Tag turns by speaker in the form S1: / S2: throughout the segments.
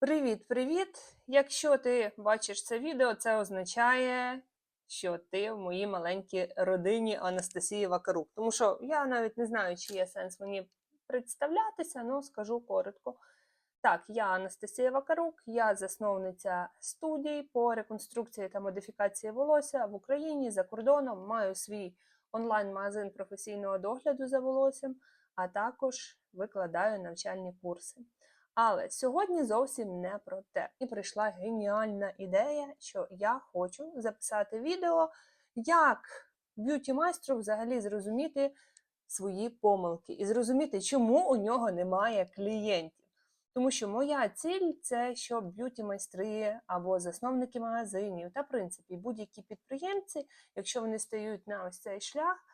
S1: Привіт-привіт! Якщо ти бачиш це відео, це означає, що ти в моїй маленькій родині Анастасії Вакарук. Тому що я навіть не знаю, чи є сенс мені представлятися, але скажу коротко. Так, я Анастасія Вакарук, я засновниця студій по реконструкції та модифікації волосся в Україні за кордоном. Маю свій онлайн-магазин професійного догляду за волоссям, а також викладаю навчальні курси. Але сьогодні зовсім не про те. І прийшла геніальна ідея, що я хочу записати відео, як б'юті майстру взагалі зрозуміти свої помилки і зрозуміти, чому у нього немає клієнтів. Тому що моя ціль це щоб б'юті майстри або засновники магазинів та в принципі будь-які підприємці, якщо вони стають на ось цей шлях,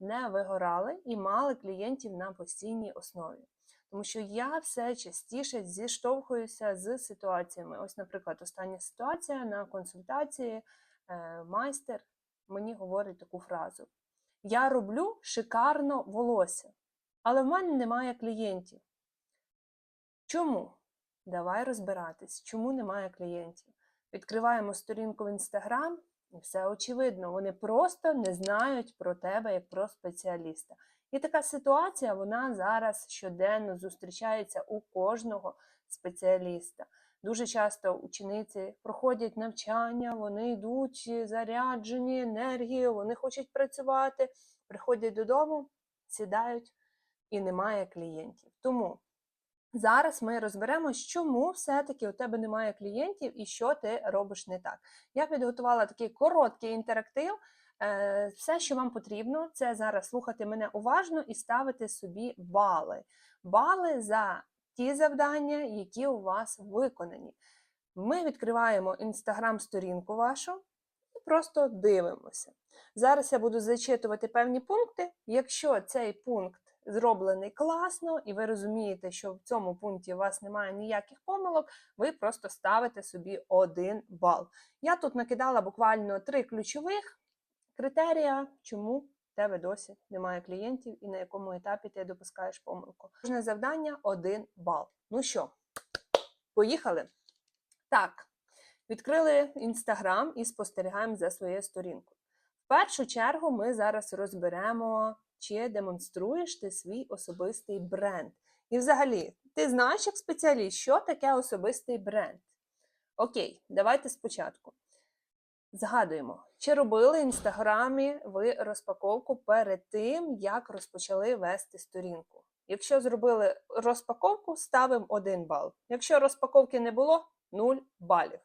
S1: не вигорали і мали клієнтів на постійній основі. Тому що я все частіше зіштовхуюся з ситуаціями. Ось, наприклад, остання ситуація на консультації е, майстер мені говорить таку фразу: Я роблю шикарно волосся, але в мене немає клієнтів. Чому? Давай розбиратись, чому немає клієнтів. Відкриваємо сторінку в інстаграм, і все очевидно. Вони просто не знають про тебе як про спеціаліста. І така ситуація вона зараз щоденно зустрічається у кожного спеціаліста. Дуже часто учениці проходять навчання, вони йдуть заряджені енергією, вони хочуть працювати, приходять додому, сідають і немає клієнтів. Тому зараз ми розберемо, чому все-таки у тебе немає клієнтів і що ти робиш не так. Я підготувала такий короткий інтерактив. Е, Все, що вам потрібно, це зараз слухати мене уважно і ставити собі бали. Бали за ті завдання, які у вас виконані. Ми відкриваємо інстаграм-сторінку вашу і просто дивимося. Зараз я буду зачитувати певні пункти. Якщо цей пункт зроблений класно, і ви розумієте, що в цьому пункті у вас немає ніяких помилок, ви просто ставите собі один бал. Я тут накидала буквально три ключових критерія, чому в тебе досі немає клієнтів і на якому етапі ти допускаєш помилку. Кожне завдання один бал. Ну що, поїхали? Так, відкрили інстаграм і спостерігаємо за своєю сторінкою. В першу чергу ми зараз розберемо, чи демонструєш ти свій особистий бренд. І взагалі, ти знаєш як спеціаліст, що таке особистий бренд? Окей, давайте спочатку. Згадуємо, чи робили в інстаграмі ви розпаковку перед тим, як розпочали вести сторінку. Якщо зробили розпаковку, ставимо 1 бал. Якщо розпаковки не було 0 балів.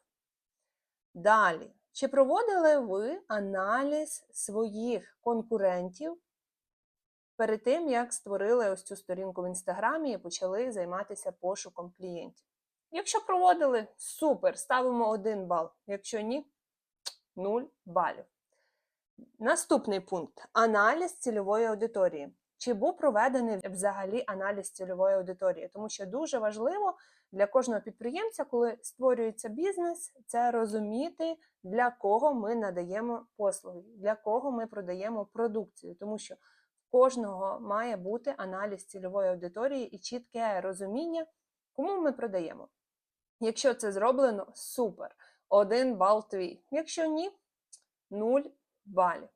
S1: Далі, чи проводили ви аналіз своїх конкурентів перед тим, як створили ось цю сторінку в інстаграмі і почали займатися пошуком клієнтів? Якщо проводили, супер, ставимо 1 бал. Якщо ні, 0 балів. Наступний пункт аналіз цільової аудиторії. Чи був проведений взагалі аналіз цільової аудиторії? Тому що дуже важливо для кожного підприємця, коли створюється бізнес, це розуміти, для кого ми надаємо послуги, для кого ми продаємо продукцію, тому що в кожного має бути аналіз цільової аудиторії і чітке розуміння, кому ми продаємо. Якщо це зроблено, супер! Один бал твій. Якщо ні, 0 балів.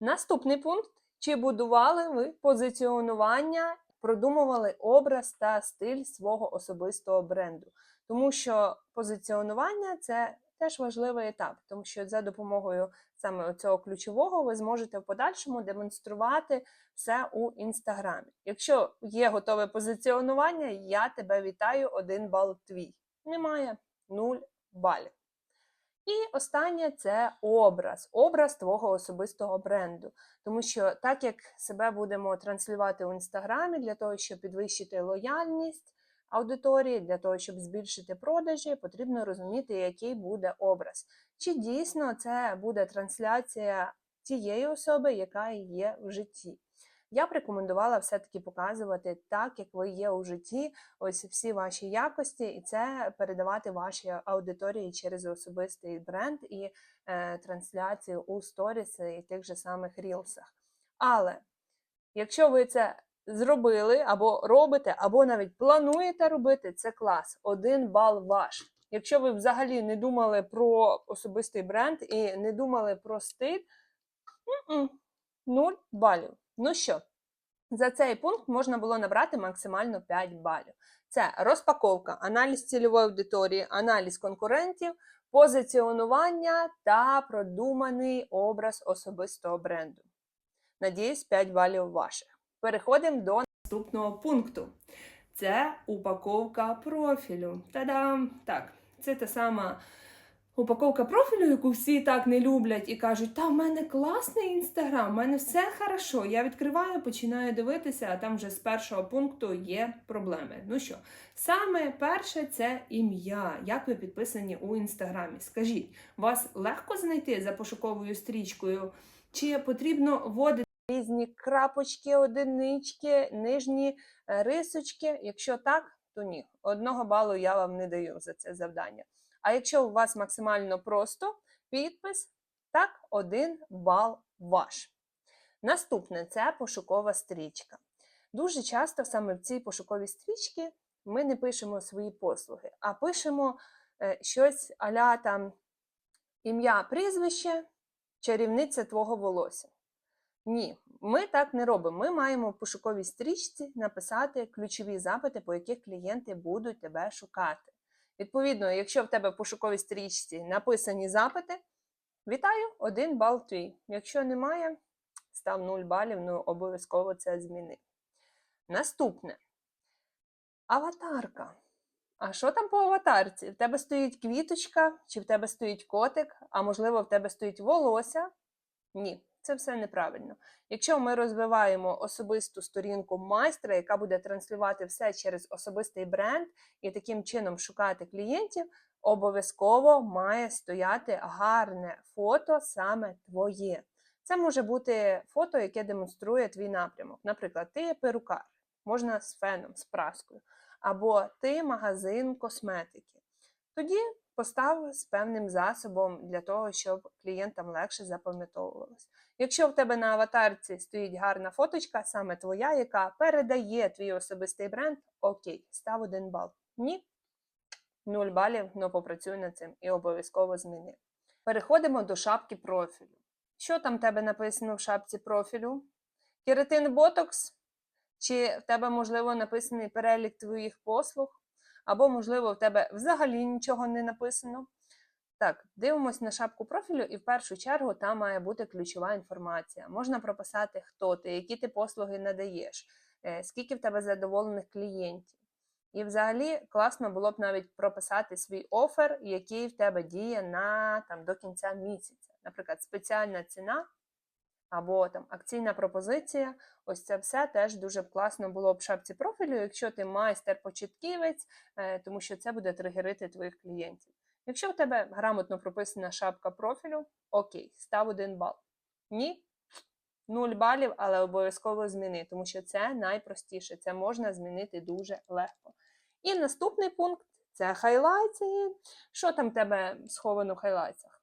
S1: Наступний пункт: чи будували ви позиціонування, продумували образ та стиль свого особистого бренду? Тому що позиціонування це теж важливий етап, тому що за допомогою саме цього ключового ви зможете в подальшому демонструвати все у інстаграмі. Якщо є готове позиціонування, я тебе вітаю, один бал твій. Немає 0 балів. І останнє це образ, образ твого особистого бренду. Тому що так як себе будемо транслювати у інстаграмі для того, щоб підвищити лояльність аудиторії, для того, щоб збільшити продажі, потрібно розуміти, який буде образ. Чи дійсно це буде трансляція тієї особи, яка є в житті. Я б рекомендувала все-таки показувати так, як ви є у житті, ось всі ваші якості, і це передавати вашій аудиторії через особистий бренд і е, трансляцію у сторіс і тих же самих рілсах. Але якщо ви це зробили, або робите, або навіть плануєте робити, це клас. Один бал ваш. Якщо ви взагалі не думали про особистий бренд і не думали про стиль, м-м, нуль балів. Ну що, за цей пункт можна було набрати максимально 5 балів. Це розпаковка, аналіз цільової аудиторії, аналіз конкурентів, позиціонування та продуманий образ особистого бренду. Надіюсь, 5 балів ваших. Переходимо до наступного пункту. Це упаковка профілю. Та-дам! Так, це та сама упаковка профілю, яку всі так не люблять і кажуть, та в мене класний інстаграм, в мене все хорошо. Я відкриваю, починаю дивитися, а там вже з першого пункту є проблеми. Ну що, саме перше це ім'я. Як ви підписані у інстаграмі? Скажіть, вас легко знайти за пошуковою стрічкою? Чи потрібно вводити різні крапочки, одинички, нижні е, рисочки? Якщо так, то ні. Одного балу я вам не даю за це завдання. А якщо у вас максимально просто підпис, так, один бал ваш. Наступне це пошукова стрічка. Дуже часто саме в цій пошуковій стрічці ми не пишемо свої послуги, а пишемо е, щось аля там ім'я, прізвище, чарівниця твого волосся. Ні, ми так не робимо. Ми маємо в пошуковій стрічці написати ключові запити, по яких клієнти будуть тебе шукати. Відповідно, якщо в тебе в пошуковій стрічці написані запити, вітаю, один бал твій. Якщо немає, став 0 балів, ну обов'язково це зміни. Наступне. Аватарка. А що там по аватарці? В тебе стоїть квіточка, чи в тебе стоїть котик, а можливо, в тебе стоїть волосся? Ні, це все неправильно. Якщо ми розвиваємо особисту сторінку майстра, яка буде транслювати все через особистий бренд і таким чином шукати клієнтів, обов'язково має стояти гарне фото саме твоє. Це може бути фото, яке демонструє твій напрямок. Наприклад, ти перукар, можна з феном, з праскою, або ти магазин косметики. Тоді постав з певним засобом для того, щоб клієнтам легше запам'ятовувалось. Якщо в тебе на аватарці стоїть гарна фоточка, саме твоя, яка передає твій особистий бренд, окей, став один бал. Ні, 0 балів, але попрацюй над цим і обов'язково зміни. Переходимо до шапки профілю. Що там в тебе написано в шапці профілю? Кератин ботокс? Чи в тебе, можливо, написаний перелік твоїх послуг? Або, можливо, в тебе взагалі нічого не написано. Так, дивимось на шапку профілю, і в першу чергу там має бути ключова інформація. Можна прописати, хто ти, які ти послуги надаєш, е, скільки в тебе задоволених клієнтів. І взагалі класно було б навіть прописати свій офер, який в тебе діє на там до кінця місяця. Наприклад, спеціальна ціна або там акційна пропозиція. Ось це все теж дуже класно було б в шапці профілю, якщо ти майстер-початківець, е, тому що це буде тригерити твоїх клієнтів. Якщо в тебе грамотно прописана шапка профілю, окей, став один бал. Ні, 0 балів, але обов'язково зміни, тому що це найпростіше, це можна змінити дуже легко. І наступний пункт це хайлайти. Що там в тебе сховано в хайлайтсах?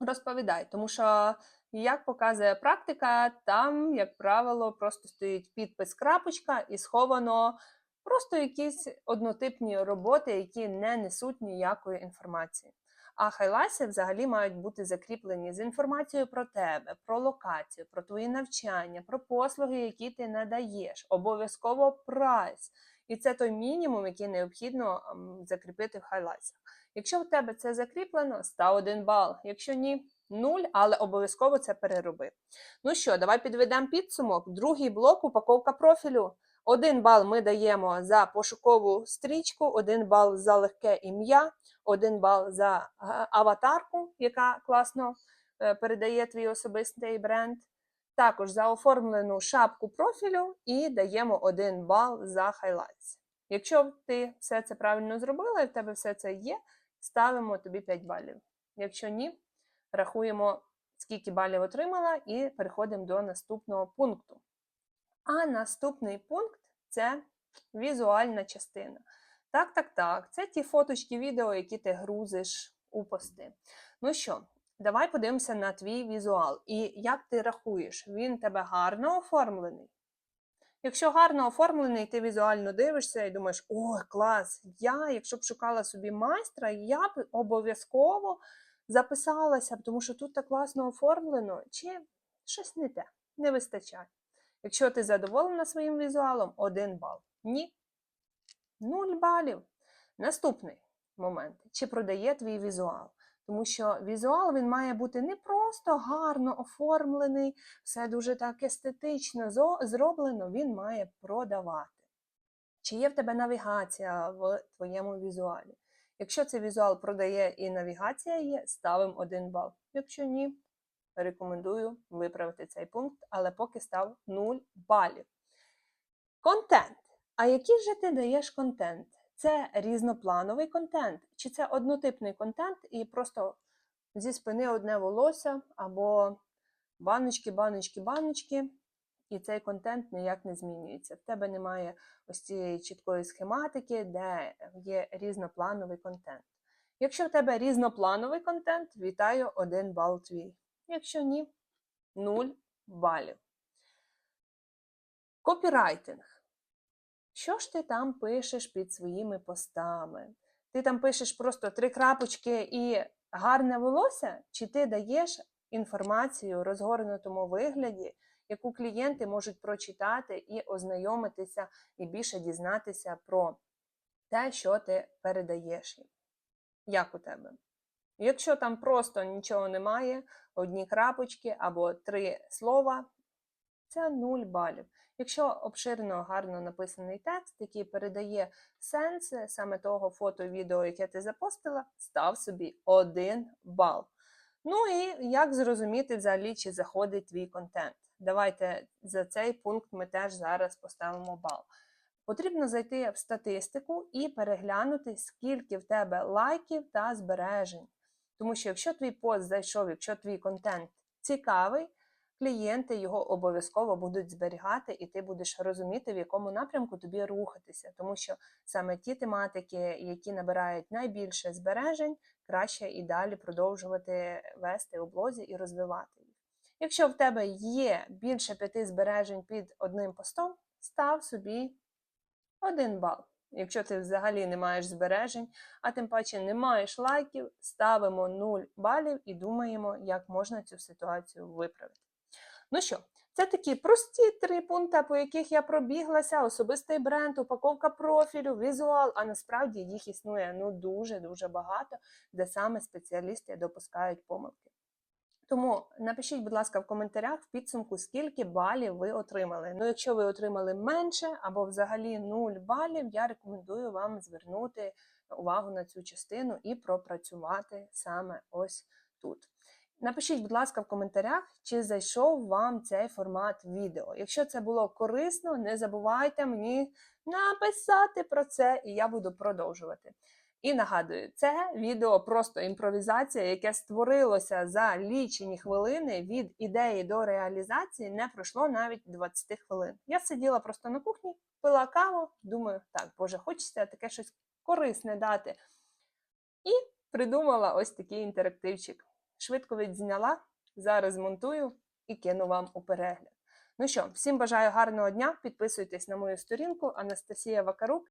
S1: Розповідай, тому що, як показує практика, там, як правило, просто стоїть підпис крапочка і сховано просто якісь однотипні роботи, які не несуть ніякої інформації. А хайлайси взагалі мають бути закріплені з інформацією про тебе, про локацію, про твої навчання, про послуги, які ти надаєш, обов'язково прайс. І це той мінімум, який необхідно закріпити в хайлайтсах. Якщо в тебе це закріплено, став один бал. Якщо ні, нуль, але обов'язково це перероби. Ну що, давай підведемо підсумок. Другий блок упаковка профілю. Один бал ми даємо за пошукову стрічку, один бал за легке ім'я, один бал за е, аватарку, яка класно е, передає твій особистий бренд. Також за оформлену шапку профілю і даємо один бал за хайлайтс. Якщо ти все це правильно зробила і в тебе все це є, ставимо тобі 5 балів. Якщо ні, рахуємо, скільки балів отримала, і переходимо до наступного пункту. А наступний пункт це візуальна частина. Так, так, так. Це ті фоточки, відео, які ти грузиш у пости. Ну що, давай подивимося на твій візуал. І як ти рахуєш, він тебе гарно оформлений? Якщо гарно оформлений, ти візуально дивишся і думаєш, ой, клас! Я, якщо б шукала собі майстра, я б обов'язково записалася, тому що тут так класно оформлено, чи щось не те, не вистачає. Якщо ти задоволена своїм візуалом, один бал. Ні. Нуль балів. Наступний момент. Чи продає твій візуал? Тому що візуал він має бути не просто гарно оформлений, все дуже так естетично зроблено, він має продавати. Чи є в тебе навігація в твоєму візуалі? Якщо цей візуал продає і навігація є, ставимо один бал. Якщо ні, рекомендую виправити цей пункт, але поки став 0 балів. Контент. А який же ти даєш контент? Це різноплановий контент, чи це однотипний контент і просто зі спини одне волосся або баночки, баночки, баночки, і цей контент ніяк не змінюється. В тебе немає ось цієї чіткої схематики, де є різноплановий контент. Якщо в тебе різноплановий контент, вітаю один бал твій. Якщо ні, 0 балів. Копірайтинг. Що ж ти там пишеш під своїми постами? Ти там пишеш просто три крапочки і гарне волосся, чи ти даєш інформацію в розгорнутому вигляді, яку клієнти можуть прочитати і ознайомитися і більше дізнатися про те, що ти передаєш їм? Як у тебе? Якщо там просто нічого немає, одні крапочки або три слова, це 0 балів. Якщо обширно гарно написаний текст, який передає сенс саме того фото, відео, яке ти запостила, став собі 1 бал. Ну і як зрозуміти взагалі, чи заходить твій контент? Давайте за цей пункт ми теж зараз поставимо бал. Потрібно зайти в статистику і переглянути, скільки в тебе лайків та збережень. Тому що якщо твій пост зайшов, якщо твій контент цікавий, клієнти його обов'язково будуть зберігати, і ти будеш розуміти, в якому напрямку тобі рухатися. Тому що саме ті тематики, які набирають найбільше збережень, краще і далі продовжувати вести у блозі і розвивати. Якщо в тебе є більше п'яти збережень під одним постом, став собі один бал. Якщо ти взагалі не маєш збережень, а тим паче не маєш лайків, ставимо 0 балів і думаємо, як можна цю ситуацію виправити. Ну що, це такі прості три пункти, по яких я пробіглася: особистий бренд, упаковка профілю, візуал, а насправді їх існує ну дуже-дуже багато, де саме спеціалісти допускають помилки. Тому напишіть, будь ласка, в коментарях в підсумку, скільки балів ви отримали. Ну, якщо ви отримали менше або взагалі 0 балів, я рекомендую вам звернути увагу на цю частину і пропрацювати саме ось тут. Напишіть, будь ласка, в коментарях, чи зайшов вам цей формат відео. Якщо це було корисно, не забувайте мені написати про це, і я буду продовжувати. І нагадую, це відео просто імпровізація, яке створилося за лічені хвилини від ідеї до реалізації, не пройшло навіть 20 хвилин. Я сиділа просто на кухні, пила каву, думаю, так, боже, хочеться таке щось корисне дати. І придумала ось такий інтерактивчик. Швидко відзняла, зараз монтую і кину вам у перегляд. Ну що, всім бажаю гарного дня. Підписуйтесь на мою сторінку Анастасія Вакарук